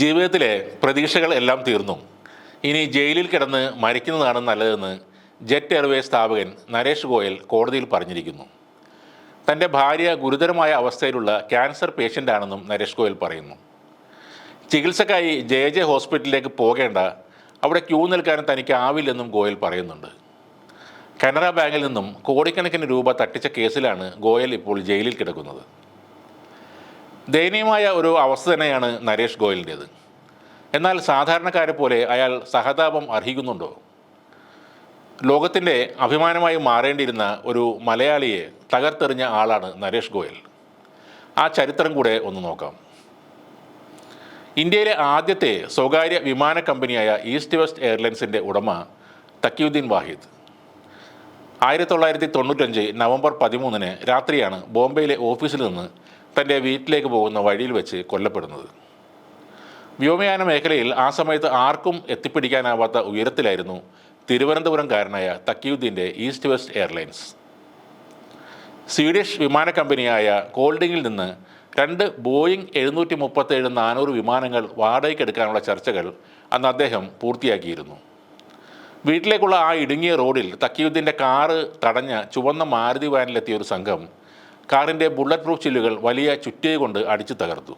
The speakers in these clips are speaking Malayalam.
ജീവിതത്തിലെ പ്രതീക്ഷകൾ എല്ലാം തീർന്നു. ഇനി ജയിലിൽ കിടന്ന് മരിക്കുന്നതാണ് നല്ലതെന്ന് ജെറ്റ് എയർവേസ് സ്ഥാപകൻ നരേഷ് ഗോയൽ കോടതിയിൽ പറഞ്ഞിരിക്കുന്നു. തന്റെ ഭാര്യ ഗുരുതരമായ അവസ്ഥയിലുള്ള ക്യാൻസർ പേഷ്യന്റാണെന്നും നരേഷ് ഗോയൽ പറയുന്നു. ചികിത്സക്കായി ജെ ജെ ഹോസ്പിറ്റലിലേക്ക് പോകേണ്ട അവിടെ ക്യൂ നിൽക്കാൻ തനിക്ക് ആവില്ലെന്നും ഗോയൽ പറയുന്നുണ്ട്. കനറ ബാങ്കിൽ നിന്നും കോടിക്കണക്കിന് രൂപ തട്ടിച്ച കേസിലാണ് ഗോയൽ ഇപ്പോൾ ജയിലിൽ കിടക്കുന്നത്. ദയനീയമായ ഒരു അവസ്ഥ തന്നെയാണ് നരേഷ് ഗോയലിന്റേത്. എന്നാൽ സാധാരണക്കാരെ പോലെ അയാൾ സഹതാപം അർഹിക്കുന്നുണ്ടോ? ലോകത്തിന്റെ അഭിമാനമായി മാറേണ്ടിയിരുന്ന ഒരു മലയാളിയെ തകർത്തെറിഞ്ഞ ആളാണ് നരേഷ് ഗോയൽ. ആ ചരിത്രം കൂടെ ഒന്ന് നോക്കാം. ഇന്ത്യയിലെ ആദ്യത്തെ സ്വകാര്യ വിമാന കമ്പനിയായ ഈസ്റ്റ് വെസ്റ്റ് എയർലൈൻസിന്റെ ഉടമ തക്കിയുദ്ദീൻ വാഹിദ്. ആയിരത്തി തൊള്ളായിരത്തി തൊണ്ണൂറ്റഞ്ച് നവംബർ പതിമൂന്നിന് രാത്രിയാണ് ബോംബെയിലെ ഓഫീസിൽ നിന്ന് തന്റെ വീട്ടിലേക്ക് പോകുന്ന വഴിയിൽ വെച്ച് കൊല്ലപ്പെടുന്നത്. വ്യോമയാന മേഖലയിൽ ആ സമയത്ത് ആർക്കും എത്തിപ്പിടിക്കാനാവാത്ത ഉയരത്തിലായിരുന്നു തിരുവനന്തപുരംകാരനായ തക്കിയുദ്ദീന്റെ ഈസ്റ്റ് വെസ്റ്റ് എയർലൈൻസ്. സ്വീഡിഷ് വിമാന കമ്പനിയായ കോൾഡിങ്ങിൽ നിന്ന് രണ്ട് ബോയിങ് എഴുന്നൂറ്റി മുപ്പത്തേഴ് നാനൂറ് വിമാനങ്ങൾ വാടകയ്ക്കെടുക്കാനുള്ള ചർച്ചകൾ അന്ന് അദ്ദേഹം പൂർത്തിയാക്കിയിരുന്നു. വീട്ടിലേക്കുള്ള ആ ഇടുങ്ങിയ റോഡിൽ തക്കിയുദ്ദീന്റെ കാറ് തടഞ്ഞ ചുവന്ന മാരുതി വാനിലെത്തിയ ഒരു സംഘം കാറിന്റെ ബുള്ളറ്റ് പ്രൂഫ് ചില്ലുകൾ വലിയ ചുറ്റിക കൊണ്ട് അടിച്ചു തകർത്തു.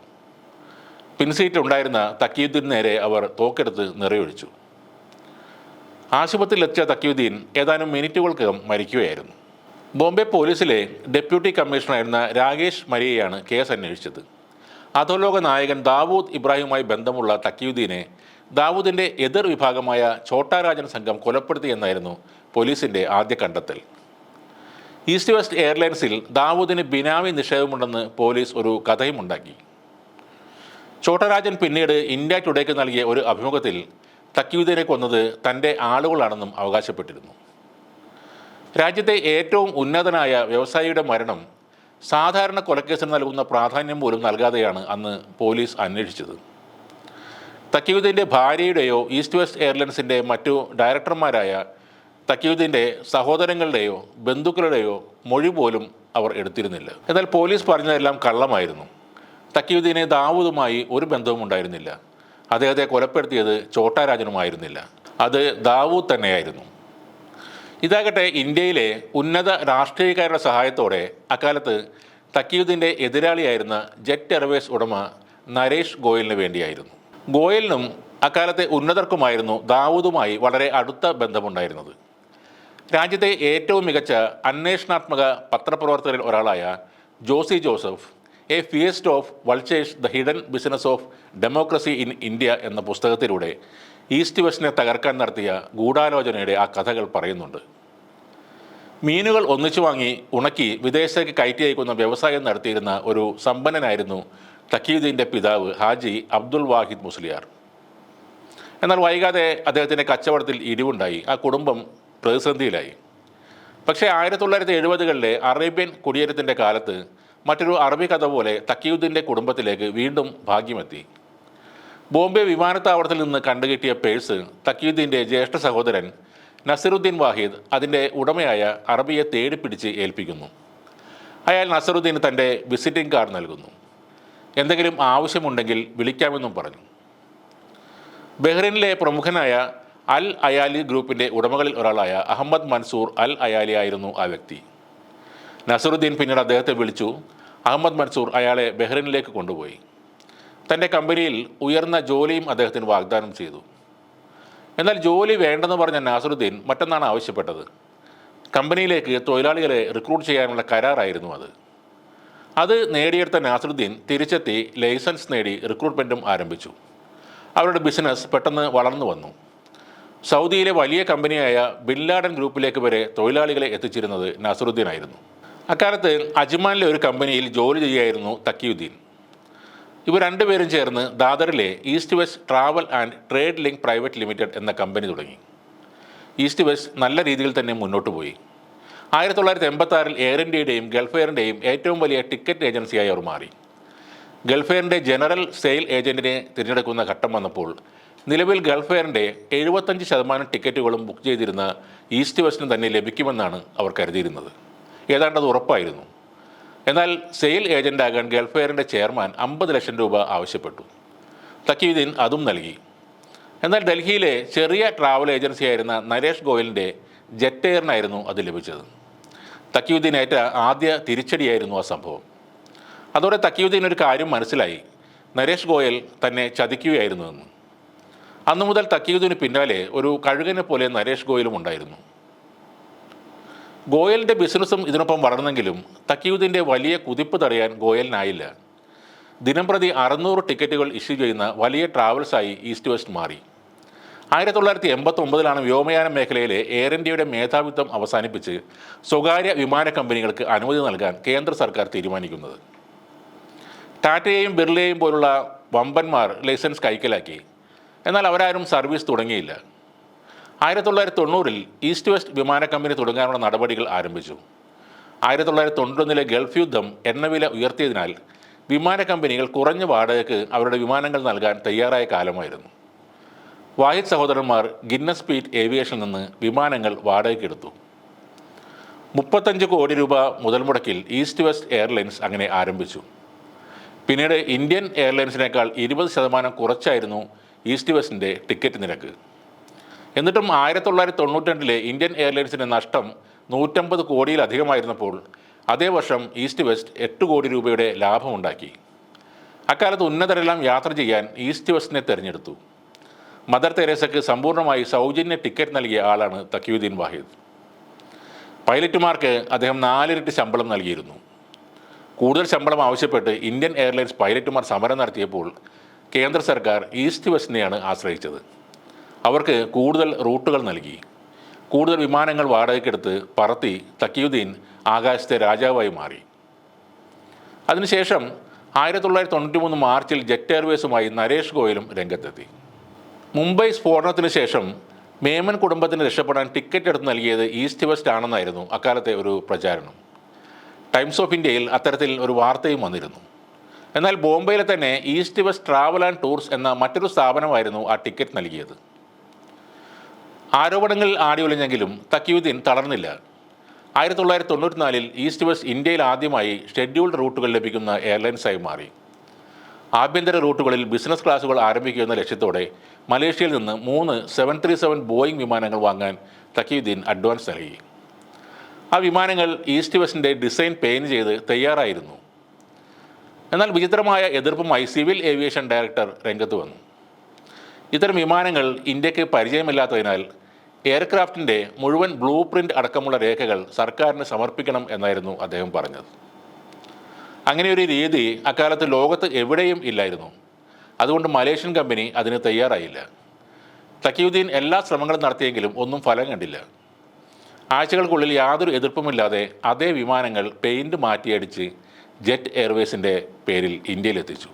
പിൻസീറ്റ് ഉണ്ടായിരുന്ന തക്കീദ്ദീൻ നേരെ അവർ തോക്കെടുത്ത് നിറയൊഴിച്ചു. ആശുപത്രിയിലെത്തിയ തക്കീദ്ദീൻ ഏതാനും മിനിറ്റുകൾക്കകം മരിക്കുകയായിരുന്നു. ബോംബെ പോലീസിലെ ഡെപ്യൂട്ടി കമ്മീഷണറായിരുന്ന രാകേഷ് മരിയയാണ് കേസ് അന്വേഷിച്ചത്. അധോലോക നായകൻ ദാവൂദ് ഇബ്രാഹിമുമായി ബന്ധമുള്ള തക്കീദ്ദീനെ ദാവൂദിന്റെ എതിർ വിഭാഗമായ ഛോട്ടാരാജൻ സംഘം കൊലപ്പെടുത്തി കൊലപ്പെടുത്തിയെന്നായിരുന്നു പോലീസിന്റെ ആദ്യ കണ്ടെത്തൽ. ഈസ്റ്റ് വെസ്റ്റ് എയർലൈൻസിൽ ദാവൂദിന് ബിനാമി നിഷേധമുണ്ടെന്ന് പോലീസ് ഒരു കഥയും ഉണ്ടാക്കി ചോട്ടരാജൻ പിന്നീട് ഇന്ത്യ ടുഡേക്ക് നൽകിയ ഒരു അഭിമുഖത്തിൽ തക്കീദിനെ കൊന്നത് തന്റെ ആളുകളാണെന്നും അവകാശപ്പെട്ടിരുന്നു. രാജ്യത്തെ ഏറ്റവും ഉന്നതനായ വ്യവസായിയുടെ മരണം സാധാരണ കൊലക്കേസിന് നൽകുന്ന പ്രാധാന്യം പോലും നൽകാതെയാണ് അന്ന് പോലീസ് അന്വേഷിച്ചത്. തക്കിയുദ്ദീന്റെ ഭാര്യയുടെയോ ഈസ്റ്റ് വെസ്റ്റ് എയർലൈൻസിന്റെ മറ്റു ഡയറക്ടർമാരായ തക്കിയുദ്ദീന്റെ സഹോദരങ്ങളുടെയോ ബന്ധുക്കളുടെയോ മൊഴി പോലും അവർ എടുത്തിരുന്നില്ല. എന്നാൽ പോലീസ് പറഞ്ഞതെല്ലാം കള്ളമായിരുന്നു. തക്കീദ്ദീനെ ദാവൂദുമായി ഒരു ബന്ധവും ഉണ്ടായിരുന്നില്ല. അദ്ദേഹത്തെ കൊലപ്പെടുത്തിയത് ചോട്ടാരാജനുമായിരുന്നില്ല. അത് ദാവൂദ് തന്നെയായിരുന്നു. ഇതാകട്ടെ ഇന്ത്യയിലെ ഉന്നത രാഷ്ട്രീയക്കാരുടെ സഹായത്തോടെ അക്കാലത്ത് തക്കീദിന്റെ എതിരാളിയായിരുന്ന ജെറ്റ് എയർവേസ് ഉടമ നരേഷ് ഗോയലിന് വേണ്ടിയായിരുന്നു. ഗോയലിനും അക്കാലത്തെ ഉന്നതർക്കുമായിരുന്നു ദാവൂദുമായി വളരെ അടുത്ത ബന്ധമുണ്ടായിരുന്നത്. രാജ്യത്തെ ഏറ്റവും മികച്ച അന്വേഷണാത്മക പത്രപ്രവർത്തകരിൽ ഒരാളായ Josy Joseph a feast of vultures the hidden business of democracy in India എന്ന പുസ്തകത്തിലൂടെ ഈസ്റ്റ് വെസ്റ്റിനെ തകർക്കാൻ നടത്തിയ ഗൂഢാലോചനയുടെ ആ കഥകൾ പറയുന്നുണ്ട്. മീനുകൾ ഒന്നിച്ചു വാങ്ങി ഉണക്കി വിദേശത്തേക്ക് കയറ്റി അയക്കുന്ന വ്യവസായം നടത്തിയിരുന്ന ഒരു സമ്പന്നനായിരുന്നു തക്കീദീന്റെ പിതാവ് ഹാജി അബ്ദുൽ വാഹിദ് മുസ്ലിയാർ. എന്നാൽ വൈകാതെ അദ്ദേഹത്തിന്റെ കച്ചവടത്തിൽ ഇടിവുണ്ടായി. ആ കുടുംബം പ്രതിസന്ധിയിലായി. പക്ഷേ ആയിരത്തി തൊള്ളായിരത്തി എഴുപതുകളിലെ അറേബ്യൻ കുടിയേറ്റത്തിന്റെ കാലത്ത് മറ്റൊരു അറബി കഥ പോലെ തക്കീയുദ്ദീന്റെ കുടുംബത്തിലേക്ക് വീണ്ടും ഭാഗ്യമെത്തി. ബോംബെ വിമാനത്താവളത്തിൽ നിന്ന് കണ്ടുകിട്ടിയ പേഴ്സ് തക്കീയുദ്ദീന്റെ ജ്യേഷ്ഠ സഹോദരൻ നസറുദ്ദീൻ വാഹിദ് അതിന്റെ ഉടമയായ അറബിയെ തേടിപ്പിടിച്ച് ഏൽപ്പിക്കുന്നു. അയാൾ നസറുദ്ദീന് തന്റെ വിസിറ്റിംഗ് കാർഡ് നൽകുന്നു. എന്തെങ്കിലും ആവശ്യമുണ്ടെങ്കിൽ വിളിക്കാമെന്നും പറഞ്ഞു. ബഹ്റിനിലെ പ്രമുഖനായ അൽ അയാലി ഗ്രൂപ്പിന്റെ ഉടമകളിൽ ഒരാളായ അഹമ്മദ് മൻസൂർ അൽ അയാലി ആയിരുന്നു ആ വ്യക്തി. നസറുദ്ദീൻ പിന്നീട് അദ്ദേഹത്തെ വിളിച്ചു. അഹമ്മദ് മൻസൂർ അയാളെ ബഹ്റിനിലേക്ക് കൊണ്ടുപോയി. തന്റെ കമ്പനിയിൽ ഉയർന്ന ജോലിയും അദ്ദേഹത്തിന് വാഗ്ദാനം ചെയ്തു. എന്നാൽ ജോലി വേണ്ടെന്ന് പറഞ്ഞ നാസറുദ്ദീൻ മറ്റൊന്നാണ് ആവശ്യപ്പെട്ടത്. കമ്പനിയിലേക്ക് തൊഴിലാളികളെ റിക്രൂട്ട് ചെയ്യാനുള്ള കരാറായിരുന്നു അത്. അത് നേടിയെടുത്ത നാസറുദ്ദീൻ തിരിച്ചെത്തി ലൈസൻസ് നേടി റിക്രൂട്ട്മെന്റും ആരംഭിച്ചു. അവരുടെ ബിസിനസ് പെട്ടെന്ന് വളർന്നു വന്നു. സൗദിയിലെ വലിയ കമ്പനിയായ ബിൻലാഡൻ ഗ്രൂപ്പിലേക്ക് വരെ തൊഴിലാളികളെ എത്തിച്ചിരുന്നത് നസറുദ്ദീൻ ആയിരുന്നു അക്കാലത്ത് അജ്മാനിലെ ഒരു കമ്പനിയിൽ ജോലി ചെയ്യായിരുന്നു തക്കിയുദ്ദീൻ. ഇവർ രണ്ടുപേരും ചേർന്ന് ദാദറിലെ East West Travel and Trade Link Private Limited എന്ന കമ്പനി തുടങ്ങി. ഈസ്റ്റ് വെസ്റ്റ് നല്ല രീതിയിൽ തന്നെ മുന്നോട്ട് പോയി. ആയിരത്തി തൊള്ളായിരത്തി എൺപത്തി എയർ ഇന്ത്യയുടെയും ഗൾഫ് എയറിന്റെയും ഏറ്റവും വലിയ ടിക്കറ്റ് ഏജൻസിയായി അവർ മാറി. ഗൾഫ് എയറിന്റെ ജനറൽ സെയിൽ ഏജന്റിനെ തിരഞ്ഞെടുക്കുന്ന ഘട്ടം വന്നപ്പോൾ നിലവിൽ ഗൾഫ് എയറിന്റെ എഴുപത്തഞ്ച് ശതമാനം ടിക്കറ്റുകളും ബുക്ക് ചെയ്തിരുന്ന ഈസ്റ്റ് വെസ്റ്റിന് തന്നെ ലഭിക്കുമെന്നാണ് അവർ കരുതിയിരുന്നത്. ഏതാണ്ട് അത് ഉറപ്പായിരുന്നു. എന്നാൽ സെയിൽ ഏജന്റാകാൻ ഗൾഫ് എയറിന്റെ ചെയർമാൻ അമ്പത് ലക്ഷം രൂപ ആവശ്യപ്പെട്ടു. തക്കീദ്ദീൻ അതും നൽകി. എന്നാൽ ഡൽഹിയിലെ ചെറിയ ട്രാവൽ ഏജൻസിയായിരുന്ന നരേഷ് ഗോയലിന്റെ ജെറ്റ് എയറിനായിരുന്നു അത് ലഭിച്ചത്. തക്കിയുദ്ദീൻ ഏറ്റ ആദ്യ തിരിച്ചടിയായിരുന്നു ആ സംഭവം. അതോടെ തക്കിയുദ്ദീൻ ഒരു കാര്യം മനസ്സിലായി. നരേഷ് ഗോയൽ തന്നെ ചതിക്കുകയായിരുന്നു ചതിക്കുകയായിരുന്നുവെന്ന് അന്നു മുതൽ തക്കീതിന് പിന്നാലെ ഒരു കഴുകനെ പോലെ നരേഷ് ഗോയലും ഉണ്ടായിരുന്നു. ഗോയലിന്റെ ബിസിനസ്സും ഇതിനൊപ്പം വളർന്നെങ്കിലും തക്കീതിന്റെ വലിയ കുതിപ്പ് തടയാൻ ഗോയലിനായില്ല. ദിനംപ്രതി അറുന്നൂറ് ടിക്കറ്റുകൾ ഇഷ്യൂ ചെയ്യുന്ന വലിയ ട്രാവൽസായി ഈസ്റ്റ് വെസ്റ്റ് മാറി. ആയിരത്തി തൊള്ളായിരത്തി എൺപത്തി ഒമ്പതിലാണ് വ്യോമയാന മേഖലയിലെ എയർ ഇന്ത്യയുടെ മേധാവിത്വം അവസാനിപ്പിച്ച് സ്വകാര്യ വിമാന കമ്പനികൾക്ക് അനുമതി നൽകാൻ കേന്ദ്ര സർക്കാർ തീരുമാനിക്കുന്നത്. ടാറ്റയെയും ബിർളയെയും പോലുള്ള വമ്പന്മാർ ലൈസൻസ് കൈക്കലാക്കി. എന്നാൽ അവരാരും സർവീസ് തുടങ്ങിയില്ല. ആയിരത്തി തൊള്ളായിരത്തി തൊണ്ണൂറിൽ ഈസ്റ്റ് വെസ്റ്റ് വിമാന കമ്പനി തുടങ്ങാനുള്ള നടപടികൾ ആരംഭിച്ചു. ആയിരത്തി തൊള്ളായിരത്തി തൊണ്ണൂറ്റൊന്നിലെ ഗൾഫ് യുദ്ധം എണ്ണവില ഉയർത്തിയതിനാൽ വിമാന കമ്പനികൾ കുറഞ്ഞ വാടകയ്ക്ക് അവരുടെ വിമാനങ്ങൾ നൽകാൻ തയ്യാറായ കാലമായിരുന്നു. വാഹിദ് സഹോദരന്മാർ ഗിന്നസ് പീറ്റ് ഏവിയേഷനിൽ നിന്ന് വിമാനങ്ങൾ വാടകയ്ക്കെടുത്തു മുപ്പത്തഞ്ച് കോടി രൂപ മുതൽ മുടക്കിൽ ഈസ്റ്റ് വെസ്റ്റ് എയർലൈൻസ് അങ്ങനെ ആരംഭിച്ചു. പിന്നീട് ഇന്ത്യൻ എയർലൈൻസിനേക്കാൾ ഇരുപത് ശതമാനം കുറച്ചായിരുന്നു ഈസ്റ്റ് വെസ്റ്റിന്റെ ടിക്കറ്റ് നിരക്ക്. എന്നിട്ടും ആയിരത്തി തൊള്ളായിരത്തി തൊണ്ണൂറ്റിരണ്ടിലെ ഇന്ത്യൻ എയർലൈൻസിന്റെ നഷ്ടം നൂറ്റമ്പത് കോടിയിലധികമായിരുന്നപ്പോൾ അതേ വർഷം ഈസ്റ്റ് വെസ്റ്റ് എട്ട് കോടി രൂപയുടെ ലാഭമുണ്ടാക്കി. അക്കാലത്ത് ഉന്നതരെല്ലാം യാത്ര ചെയ്യാൻ ഈസ്റ്റ് വെസ്റ്റിനെ തിരഞ്ഞെടുത്തു. മദർ തെരേസയ്ക്ക് സമ്പൂർണമായി സൗജന്യ ടിക്കറ്റ് നൽകിയ ആളാണ് തക്കിയുദ്ദീൻ വാഹിദ്. പൈലറ്റുമാർക്ക് അദ്ദേഹം നാലിരട്ടി ശമ്പളം നൽകിയിരുന്നു. കൂടുതൽ ശമ്പളം ആവശ്യപ്പെട്ട് ഇന്ത്യൻ എയർലൈൻസ് പൈലറ്റുമാർ സമരം നടത്തിയപ്പോൾ കേന്ദ്ര സർക്കാർ ഈസ്റ്റ് വെസ്റ്റിനെയാണ് ആശ്രയിച്ചത്. അവർക്ക് കൂടുതൽ റൂട്ടുകൾ നൽകി. കൂടുതൽ വിമാനങ്ങൾ വാടകയ്ക്കെടുത്ത് പറത്തി തക്കിയുദ്ദീൻ ആകാശത്തെ രാജാവായി മാറി. അതിനുശേഷം ആയിരത്തി തൊള്ളായിരത്തി തൊണ്ണൂറ്റി മൂന്ന് മാർച്ചിൽ ജെറ്റ് എയർവേസുമായി നരേഷ് ഗോയലും രംഗത്തെത്തി. മുംബൈ സ്ഫോടനത്തിന് ശേഷം മേമൻ കുടുംബത്തിന് രക്ഷപ്പെടാൻ ടിക്കറ്റ് എടുത്ത് നൽകിയത് ഈസ്റ്റ് വെസ്റ്റ് ആണെന്നായിരുന്നു അക്കാലത്തെ ഒരു പ്രചാരണം. ടൈംസ് ഓഫ് ഇന്ത്യയിൽ അത്തരത്തിൽ ഒരു വാർത്തയും വന്നിരുന്നു. എന്നാൽ ബോംബെയിലെ തന്നെ East West Travel and Tours എന്ന മറ്റൊരു സ്ഥാപനമായിരുന്നു ആ ടിക്കറ്റ് നൽകിയത്. ആരോപണങ്ങളിൽ ആടിയൊളിഞ്ഞെങ്കിലും തക്കിയുദ്ദീൻ തളർന്നില്ല. ആയിരത്തി തൊള്ളായിരത്തി തൊണ്ണൂറ്റിനാലിൽ ഈസ്റ്റ് വെസ്റ്റ് ഇന്ത്യയിൽ ആദ്യമായി ഷെഡ്യൂൾഡ് റൂട്ടുകൾ ലഭിക്കുന്ന എയർലൈൻസായി മാറി. ആഭ്യന്തര റൂട്ടുകളിൽ ബിസിനസ് ക്ലാസുകൾ ആരംഭിക്കുക എന്ന ലക്ഷ്യത്തോടെ മലേഷ്യയിൽ നിന്ന് മൂന്ന് സെവൻ ത്രീ സെവൻ ബോയിങ് വിമാനങ്ങൾ വാങ്ങാൻ തക്കിയുദ്ദീൻ അഡ്വാൻസ് നൽകി. ആ വിമാനങ്ങൾ ഈസ്റ്റ് വെസ്റ്റിന്റെ ഡിസൈൻ പെയിൻ ചെയ്ത് തയ്യാറായിരുന്നു. എന്നാൽ വിചിത്രമായ എതിർപ്പുമായി സിവിൽ ഏവിയേഷൻ ഡയറക്ടർ രംഗത്ത് വന്നു. ഇത്തരം വിമാനങ്ങൾ ഇന്ത്യയ്ക്ക് പരിചയമില്ലാത്തതിനാൽ എയർക്രാഫ്റ്റിന്റെ മുഴുവൻ ബ്ലൂ പ്രിന്റ് അടക്കമുള്ള രേഖകൾ സർക്കാരിന് സമർപ്പിക്കണം എന്നായിരുന്നു അദ്ദേഹം പറഞ്ഞത്. അങ്ങനെയൊരു രീതി അക്കാലത്ത് ലോകത്ത് എവിടെയും ഇല്ലായിരുന്നു. അതുകൊണ്ട് മലേഷ്യൻ കമ്പനി അതിന് തയ്യാറായില്ല. തക്കിയുദ്ദീൻ എല്ലാ ശ്രമങ്ങളും നടത്തിയെങ്കിലും ഒന്നും ഫലം കണ്ടില്ല. ആഴ്ചകൾക്കുള്ളിൽ യാതൊരു എതിർപ്പുമില്ലാതെ അതേ വിമാനങ്ങൾ പെയിന്റ് മാറ്റിയടിച്ച് ജെറ്റ് എയർവേസിന്റെ പേരിൽ ഇന്ത്യയിലെത്തിച്ചു.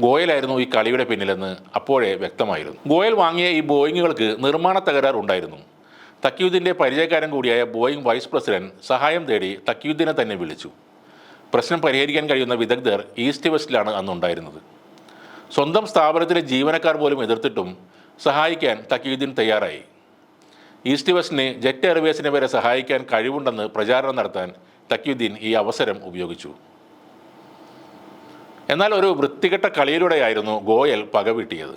ഗോയലായിരുന്നു ഈ കളിയുടെ പിന്നിലെന്ന് അപ്പോഴേ വ്യക്തമായിരുന്നു. ഗോയൽ വാങ്ങിയ ഈ ബോയിങ്ങുകൾക്ക് നിർമ്മാണ തകരാർ ഉണ്ടായിരുന്നു. തക്കിയുദ്ദീന്റെ പരിചയക്കാരൻ കൂടിയായ ബോയിങ് വൈസ് പ്രസിഡന്റ് സഹായം തേടി തക്കിയുദ്ദീനെ തന്നെ വിളിച്ചു. പ്രശ്നം പരിഹരിക്കാൻ കഴിയുന്ന വിദഗ്ധർ ഈസ്റ്റ് വെസ്റ്റിലാണ് അന്നുണ്ടായിരുന്നത്. സ്വന്തം സ്ഥാപനത്തിലെ ജീവനക്കാർ പോലും എതിർത്തിട്ടും സഹായിക്കാൻ തക്കിയുദ്ദീൻ തയ്യാറായി. ഈസ്റ്റ് വെസ്റ്റിന് ജെറ്റ് എയർവേസിനെ വരെ സഹായിക്കാൻ കഴിവുണ്ടെന്ന് പ്രചാരണം നടത്താൻ തക്കിയുദ്ദീൻ ഈ അവസരം ഉപയോഗിച്ചു. എന്നാൽ ഒരു വൃത്തികെട്ട കളിയിലൂടെയായിരുന്നു ഗോയൽ പകവീട്ടിയത്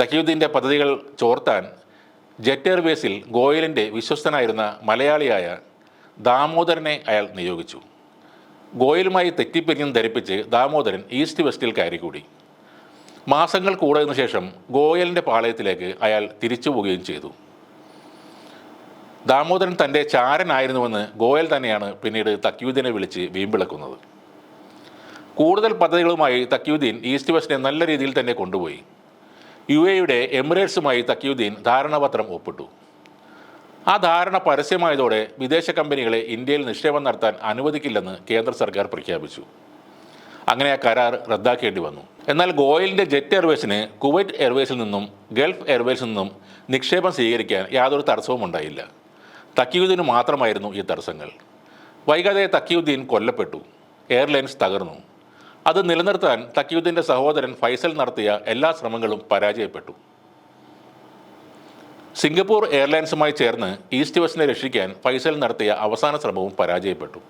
തക്കിയുദ്ദീന്റെ പദ്ധതികൾ ചോർത്താൻ ജെറ്റ് എയർവേസിൽ ഗോയലിന്റെ വിശ്വസ്തനായിരുന്ന മലയാളിയായ ദാമോദരനെ അയാൾ നിയോഗിച്ചു. ഗോയലുമായി തെറ്റിപ്പിരിഞ്ഞും ധരിപ്പിച്ച് ദാമോദരൻ ഈസ്റ്റ് വെസ്റ്റിൽ കയറിക്കൂടി. മാസങ്ങൾ കൂടതിനു ശേഷം ഗോയലിന്റെ പാളയത്തിലേക്ക് അയാൾ തിരിച്ചു പോവുകയും ചെയ്തു. ദാമോദരൻ തന്റെ ചാരനായിരുന്നുവെന്ന് ഗോയൽ തന്നെയാണ് പിന്നീട് തക്യൂദിനെ വിളിച്ച് വീമ്പിളക്കുന്നത്. കൂടുതൽ പദ്ധതികളുമായി തക്കിയുദ്ദീൻ ഈസ്റ്റ് വെസ്റ്റിനെ നല്ല രീതിയിൽ തന്നെ കൊണ്ടുപോയി. യു എയുടെ എമിറേറ്റ്സുമായി തക്കിയുദ്ദീൻ ധാരണാപത്രം ഒപ്പിട്ടു. ആ ധാരണ പരസ്യമായതോടെ വിദേശ കമ്പനികളെ ഇന്ത്യയിൽ നിക്ഷേപം നടത്താൻ അനുവദിക്കില്ലെന്ന് കേന്ദ്ര സർക്കാർ പ്രഖ്യാപിച്ചു. അങ്ങനെ ആ കരാർ റദ്ദാക്കേണ്ടി വന്നു. എന്നാൽ ഗോയലിന്റെ ജെറ്റ് എയർവേസിന് കുവൈറ്റ് എയർവേസിൽ നിന്നും ഗൾഫ് എയർവേസിൽ നിന്നും നിക്ഷേപം സ്വീകരിക്കാൻ യാതൊരു തടസ്സവും ഉണ്ടായില്ല. തക്കിയുദ്ദീന് മാത്രമായിരുന്നു ഈ തടസ്സങ്ങൾ. വൈകാതെ തക്കിയുദ്ദീൻ കൊല്ലപ്പെട്ടു. എയർലൈൻസ് തകർന്നു. അത് നിലനിർത്താൻ തക്കിയുദ്ദീന്റെ സഹോദരൻ ഫൈസൽ നടത്തിയ എല്ലാ ശ്രമങ്ങളും പരാജയപ്പെട്ടു. സിംഗപ്പൂർ എയർലൈൻസുമായി ചേർന്ന് ഈസ്റ്റ് വെസ്റ്റിനെ രക്ഷിക്കാൻ ഫൈസൽ നടത്തിയ അവസാന ശ്രമവും പരാജയപ്പെട്ടു.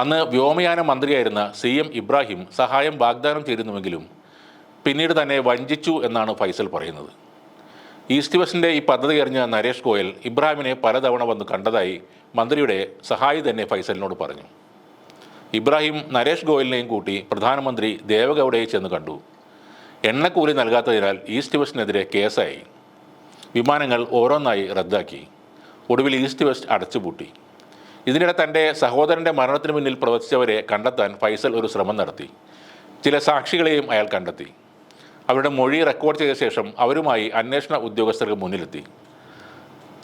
അന്ന് വ്യോമയാന മന്ത്രിയായിരുന്ന സി എം ഇബ്രാഹിം സഹായം വാഗ്ദാനം ചെയ്തിരുന്നുവെങ്കിലും പിന്നീട് തന്നെ വഞ്ചിച്ചു എന്നാണ് ഫൈസൽ പറയുന്നത്. ഈസ്റ്റ് വെസ്റ്റിന്റെ ഈ പദ്ധതി അറിഞ്ഞ നരേഷ് ഗോയൽ ഇബ്രാഹിമിനെ പലതവണ വന്ന് കണ്ടതായി മന്ത്രിയുടെ സഹായി തന്നെ ഫൈസലിനോട് പറഞ്ഞു. ഇബ്രാഹിം നരേഷ് ഗോയലിനെയും കൂട്ടി പ്രധാനമന്ത്രി ദേവഗൌഡയെ ചെന്ന് കണ്ടു. എണ്ണക്കൂലി നൽകാത്തതിനാൽ ഈസ്റ്റ് വെസ്റ്റിനെതിരെ കേസായി. വിമാനങ്ങൾ ഓരോന്നായി റദ്ദാക്കി. ഒടുവിൽ ഈസ്റ്റ് വെസ്റ്റ് അടച്ചുപൂട്ടി. ഇതിനിടെ തന്റെ സഹോദരന്റെ മരണത്തിന് മുന്നിൽ പ്രവർത്തിച്ചവരെ കണ്ടെത്താൻ ഫൈസൽ ഒരു ശ്രമം നടത്തി. ചില സാക്ഷികളെയും അയാൾ കണ്ടെത്തി. അവരുടെ മൊഴി റെക്കോർഡ് ചെയ്ത ശേഷം അവരുമായി അന്വേഷണ ഉദ്യോഗസ്ഥർക്ക് മുന്നിലെത്തി.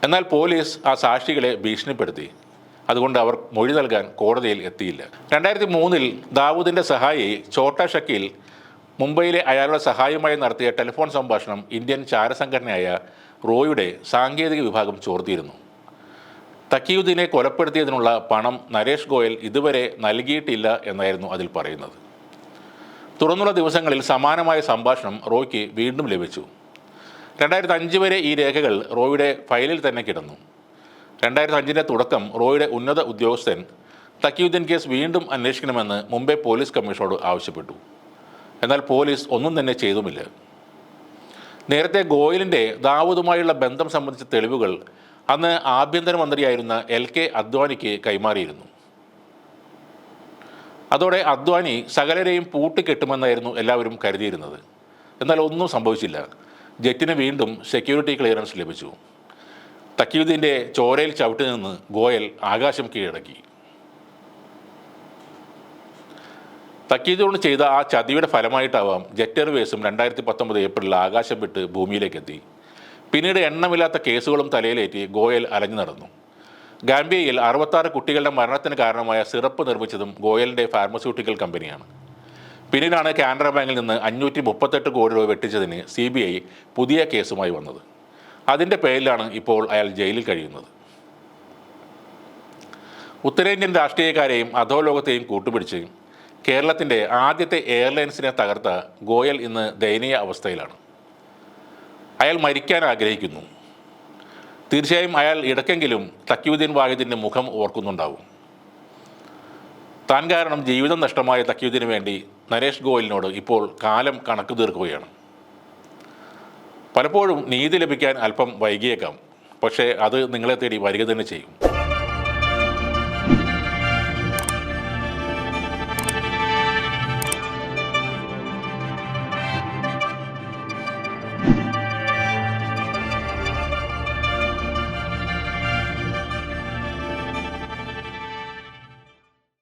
എന്നാൽ പോലീസ് ആ സാക്ഷികളെ ഭീഷണിപ്പെടുത്തി. അതുകൊണ്ട് അവർ മൊഴി നൽകാൻ കോടതിയിൽ എത്തിയില്ല. രണ്ടായിരത്തി മൂന്നിൽ ദാവൂദിന്റെ സഹായി ഛോട്ട ഷക്കീൽ മുംബൈയിലെ അയാളുടെ സഹായമായി നടത്തിയ ടെലിഫോൺ സംഭാഷണം ഇന്ത്യൻ ചാരസംഘടനയായ റോയുടെ സാങ്കേതിക വിഭാഗം ചോർത്തിയിരുന്നു. തക്കിയുദ്ദീനെ കൊലപ്പെടുത്തിയതിനുള്ള പണം നരേഷ് ഗോയൽ ഇതുവരെ നൽകിയിട്ടില്ല എന്നായിരുന്നു അതിൽ പറയുന്നത്. തുറന്നുള്ള ദിവസങ്ങളിൽ സമാനമായ സംഭാഷണം റോയ്ക്ക് വീണ്ടും ലഭിച്ചു. രണ്ടായിരത്തി അഞ്ച് വരെ ഈ രേഖകൾ റോയുടെ ഫയലിൽ തന്നെ കിടന്നു. രണ്ടായിരത്തി അഞ്ചിന്റെ തുടക്കം റോയുടെ ഉന്നത ഉദ്യോഗസ്ഥൻ തക്കിയുദ്ദീൻ കേസ് വീണ്ടും അന്വേഷിക്കണമെന്ന് മുംബൈ പോലീസ് കമ്മീഷനോട് ആവശ്യപ്പെട്ടു. എന്നാൽ പോലീസ് ഒന്നും തന്നെ ചെയ്തുമില്ല. നേരത്തെ ഗോയലിന്റെ ദാവൂദുമായുള്ള ബന്ധം സംബന്ധിച്ച തെളിവുകൾ അന്ന് ആഭ്യന്തരമന്ത്രിയായിരുന്ന എൽ കെ അദ്വാനിക്ക് കൈമാറിയിരുന്നു. അതോടെ അദ്വാനി സകലരെയും പൂട്ടിക്കെട്ടുമെന്നായിരുന്നു എല്ലാവരും കരുതിയിരുന്നത്. എന്നാൽ ഒന്നും സംഭവിച്ചില്ല. ജെറ്റിന് വീണ്ടും സെക്യൂരിറ്റി ക്ലിയറൻസ് ലഭിച്ചു. തക്കീയുദ്ദീന്റെ ചോരയിൽ ചവിട്ടി നിന്ന് ഗോയൽ ആകാശം കീഴടക്കി. തക്കീദിനോട് ചെയ്ത ആ ചതിയുടെ ഫലമായിട്ടാവാം ജെറ്റ് എയർവേസും രണ്ടായിരത്തി പത്തൊമ്പത് ഏപ്രിലിൽ ആകാശം വിട്ട് ഭൂമിയിലേക്ക് എത്തി പിന്നീട് എണ്ണമില്ലാത്ത കേസുകളും തലയിലേറ്റി ഗോയൽ അലഞ്ഞു നടന്നു. ഗാംബിയയിൽ അറുപത്താറ് കുട്ടികളുടെ മരണത്തിന് കാരണമായ സിറപ്പ് നിർമ്മിച്ചതും ഗോയലിന്റെ ഫാർമസ്യൂട്ടിക്കൽ കമ്പനിയാണ്. പിന്നീടാണ് കാനറ ബാങ്കിൽ നിന്ന് അഞ്ഞൂറ്റി മുപ്പത്തെട്ട് കോടി രൂപ വെട്ടിച്ചതിന് സി ബി ഐ പുതിയ കേസുമായി വന്നത്. അതിന്റെ പേരിലാണ് ഇപ്പോൾ അയാൾ ജയിലിൽ കഴിയുന്നത്. ഉത്തരേന്ത്യൻ രാഷ്ട്രീയക്കാരെയും അധോലോകത്തെയും കൂട്ടുപിടിച്ച് കേരളത്തിന്റെ ആദ്യത്തെ എയർലൈൻസിനെ തകർത്ത ഗോയൽ ഇന്ന് ദയനീയ അവസ്ഥയിലാണ്. അയാൾ മരിക്കാൻ ആഗ്രഹിക്കുന്നു. തീർച്ചയായും അയാൾ ഇടയ്ക്കെങ്കിലും തക്യുദ്ദീൻ വാഹിദിന്റെ മുഖം ഓർക്കുന്നുണ്ടാവും. താൻ കാരണം ജീവിതം നഷ്ടമായ തക്യുദ്ദീന് വേണ്ടി നരേഷ് ഗോയലിനോട് ഇപ്പോൾ കാലം കണക്ക് തീർക്കുകയാണ്. പലപ്പോഴും നീതി ലഭിക്കാൻ അല്പം വൈകിയേക്കാം. പക്ഷേ അത് നിങ്ങളെ തേടി വരിക തന്നെ ചെയ്യും.